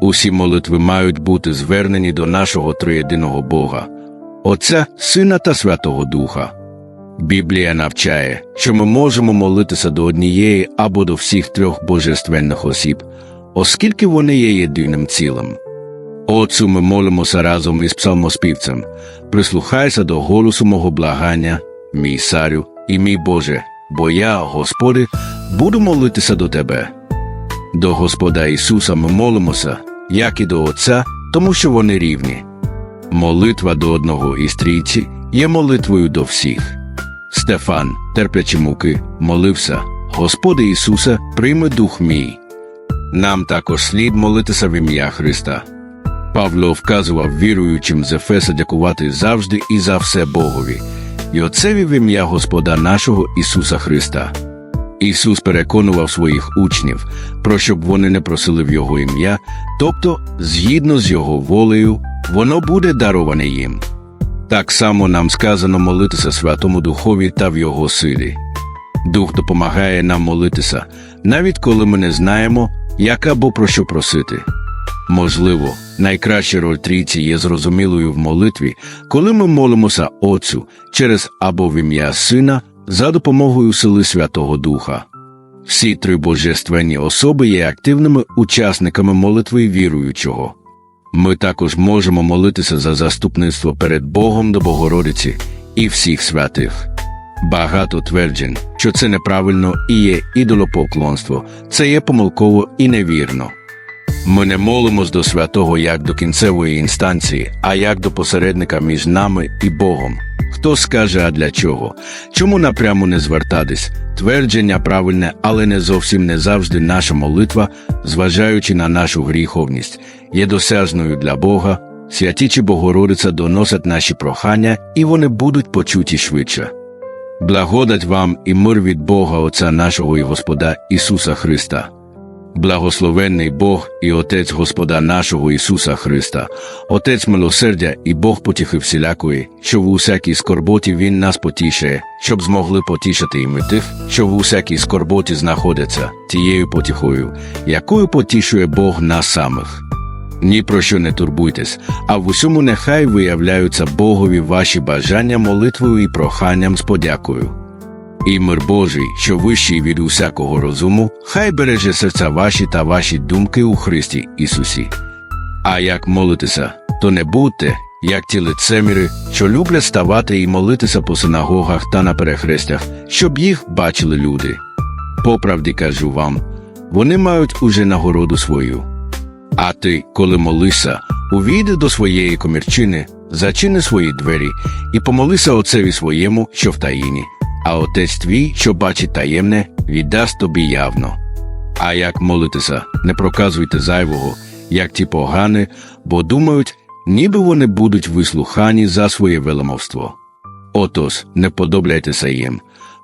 Усі молитви мають бути звернені до нашого триєдиного Бога, Отця, Сина та Святого Духа. Біблія навчає, що ми можемо молитися до однієї або до всіх трьох божественних осіб, оскільки вони є єдиним цілим. Отцю ми молимося разом із псалмоспівцем. Прислухайся до голосу мого благання, мій царю і мій Боже, бо я, Господи, буду молитися до Тебе. До Господа Ісуса ми молимося, як і до Отця, тому що вони рівні. Молитва до одного із трійці є молитвою до всіх. Стефан, терплячи муки, молився: Господи Ісусе, прийми дух мій. Нам також слід молитися в ім'я Христа. Павло вказував віруючим з Ефеса дякувати завжди і за все Богові, і Отцеві в ім'я Господа нашого Ісуса Христа. Ісус переконував своїх учнів, про щоб вони не просили в Його ім'я, тобто, згідно з Його волею, воно буде дароване їм. Так само нам сказано молитися Святому Духові та в Його силі. Дух допомагає нам молитися, навіть коли ми не знаємо, як або про що просити. Можливо, найкраща роль трійці є зрозумілою в молитві, коли ми молимося Отцю через або в ім'я Сина за допомогою сили Святого Духа. Всі три божественні особи є активними учасниками молитви віруючого. Ми також можемо молитися за заступництво перед Богом до Богородиці і всіх святих. Багато тверджень, що це неправильно і є ідолопоклонство, це є помилково і невірно. Ми не молимось до святого як до кінцевої інстанції, а як до посередника між нами і Богом. Хто скаже, а для чого? Чому напряму не звертатись? Твердження правильне, але не зовсім не завжди наша молитва, зважаючи на нашу гріховність, є досяжною для Бога. Святі чи Богородиця доносять наші прохання, і вони будуть почуті швидше. Благодать вам і мир від Бога Отця нашого і Господа Ісуса Христа. Благословенний Бог і Отець Господа нашого Ісуса Христа, Отець милосердя і Бог потіхи всілякої, що в усякій скорботі Він нас потішає, щоб змогли потішити і ми тих, що в усякій скорботі знаходяться, тією потіхою, якою потішує Бог нас самих. Ні про що не турбуйтесь, а в усьому нехай виявляються Богові ваші бажання молитвою і проханням з подякою. І мир Божий, що вищий від усякого розуму, хай береже серця ваші та ваші думки у Христі Ісусі. А як молитися, то не будьте, як ті лицеміри, що люблять ставати і молитися по синагогах та на перехрестях, щоб їх бачили люди. По правді кажу вам, вони мають уже нагороду свою. А ти, коли молишся, увійди до своєї комірчини, зачини свої двері і помолися отцеві своєму, що в таїні, а отець твій, що бачить таємне, віддасть тобі явно. А як молитися, не проказуйте зайвого, як ті погани, бо думають, ніби вони будуть вислухані за своє веломовство. Отож, не подобляйтеся їм,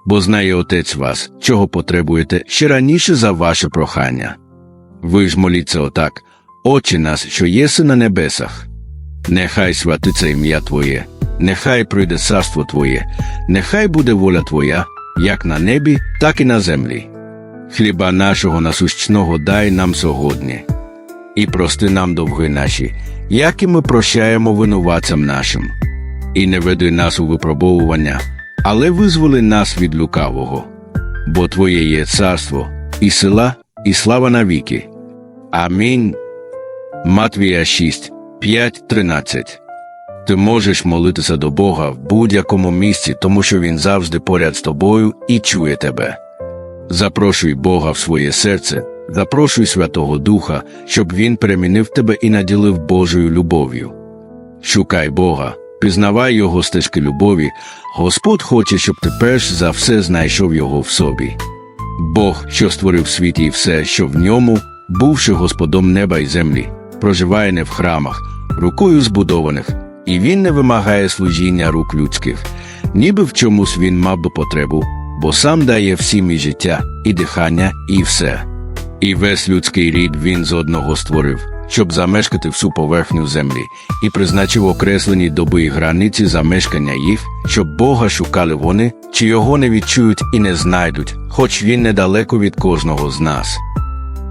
бо знає отець вас, чого потребуєте ще раніше за ваше прохання. Ви ж моліться отак, Отче нас, що єси на небесах. Нехай святиться ім'я Твоє, нехай прийде царство Твоє, нехай буде воля Твоя, як на небі, так і на землі. Хліба нашого насущного дай нам сьогодні, і прости нам довги наші, як і ми прощаємо винуватцям нашим. І не веди нас у випробовування, але визволи нас від лукавого. Бо Твоє є царство, і сила, і слава навіки. Амінь. Матвія 6, 5, 13 Ти можеш молитися до Бога в будь-якому місці, тому що Він завжди поряд з тобою і чує тебе. Запрошуй Бога в своє серце, запрошуй Святого Духа, щоб Він перемінив тебе і наділив Божою любов'ю. Шукай Бога, пізнавай Його стежки любові, Господь хоче, щоб ти перш за все знайшов Його в собі. Бог, що створив світ і все, що в ньому, бувши Господом неба і землі, проживає не в храмах, рукою збудованих, і він не вимагає служіння рук людських, ніби в чомусь він мав би потребу, бо сам дає всім і життя, і дихання, і все. І весь людський рід він з одного створив, щоб замешкати всю поверхню землі, і призначив окреслені доби і границі замешкання їх, щоб Бога шукали вони, чи його не відчують і не знайдуть, хоч він недалеко від кожного з нас.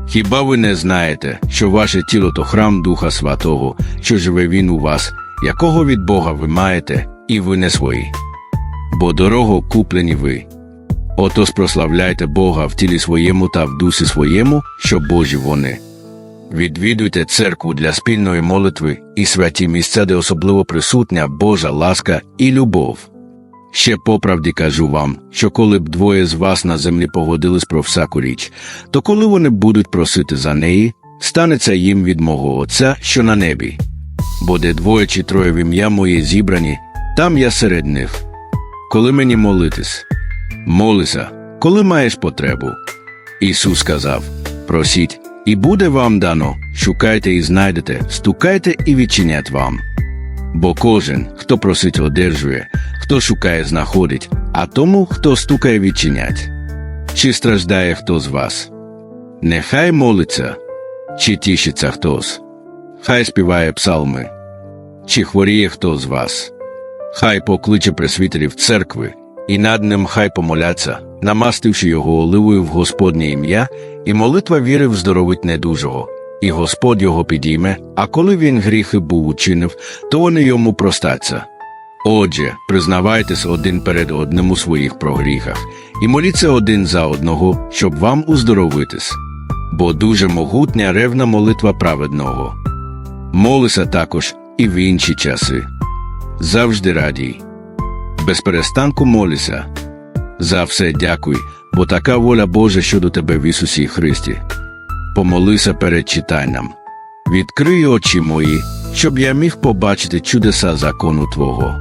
Хіба ви не знаєте, що ваше тіло то храм Духа Святого, що живе він у вас, якого від Бога ви маєте, і ви не свої? Бо дорого куплені ви. Отож прославляйте Бога в тілі своєму та в дусі своєму, що Божі вони. Відвідуйте церкву для спільної молитви і святі місця, де особливо присутня Божа ласка і любов. Ще по правді кажу вам, що коли б двоє з вас на землі погодились про всяку річ, то коли вони будуть просити за неї, станеться їм від мого Отця, що на небі. Бо де двоє чи троє в ім'я моє зібрані, там я серед них. Коли мені молитись, молися, коли маєш потребу. Ісус сказав: Просіть, і буде вам дано, шукайте і знайдете, стукайте і відчинять вам. Бо кожен, хто просить, одержує, хто шукає, знаходить, а тому, хто стукає, відчинять. Чи страждає хто з вас? Нехай молиться, чи тішиться хтось, хай співає псалми, чи хворіє хто з вас, хай покличе пресвітерів церкви, і над ним хай помоляться, намастивши його оливою в Господнє ім'я, і молитва віри вздоровить недужого, і Господь його підійме, а коли він гріхи був учинив, то вони йому простаться. Отже, признавайтесь один перед одним у своїх прогріхах, і моліться один за одного, щоб вам уздоровитись. Бо дуже могутня ревна молитва праведного. Молися також і в інші часи. Завжди радій. Без перестанку молися. За все дякуй, бо така воля Божа щодо тебе в Ісусі Христі. Помолися перед читанням. Відкрий очі мої, щоб я міг побачити чудеса закону Твого.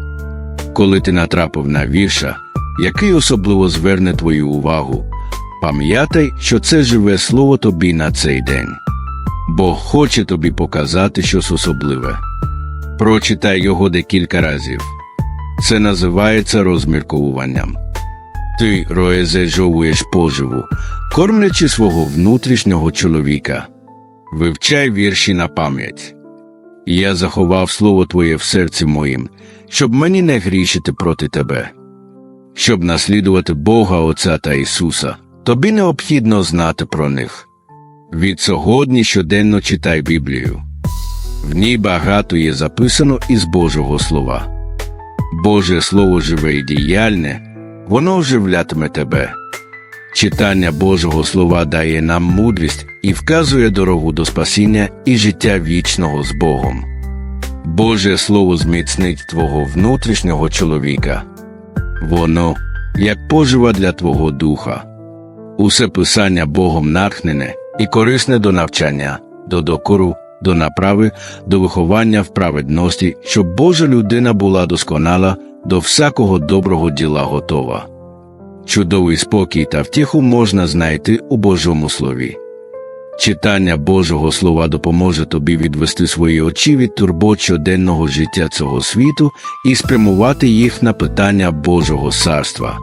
Коли ти натрапив на вірша, який особливо зверне твою увагу, пам'ятай, що це живе слово тобі на цей день. Бог хоче тобі показати щось особливе. Прочитай його декілька разів. Це називається розмірковуванням. Ти роезежовуєш поживу, кормлячи свого внутрішнього чоловіка. Вивчай вірші на пам'ять. Я заховав слово Твоє в серці моїм, щоб мені не грішити проти Тебе. Щоб наслідувати Бога Отця та Ісуса, тобі необхідно знати про них. Від сьогодні щоденно читай Біблію. В ній багато є записано із Божого Слова. Боже Слово живе і діяльне, воно оживлятиме тебе. Читання Божого Слова дає нам мудрість і вказує дорогу до спасіння і життя вічного з Богом. Боже Слово зміцнить твого внутрішнього чоловіка. Воно, як пожива для твого духа. Усе писання Богом натхнене і корисне до навчання, до докору, до направи, до виховання в праведності, щоб Божа людина була досконала, до всякого доброго діла готова. Чудовий спокій та втіху можна знайти у Божому Слові. Читання Божого Слова допоможе тобі відвести свої очі від турбот щоденного життя цього світу і спрямувати їх на питання Божого царства.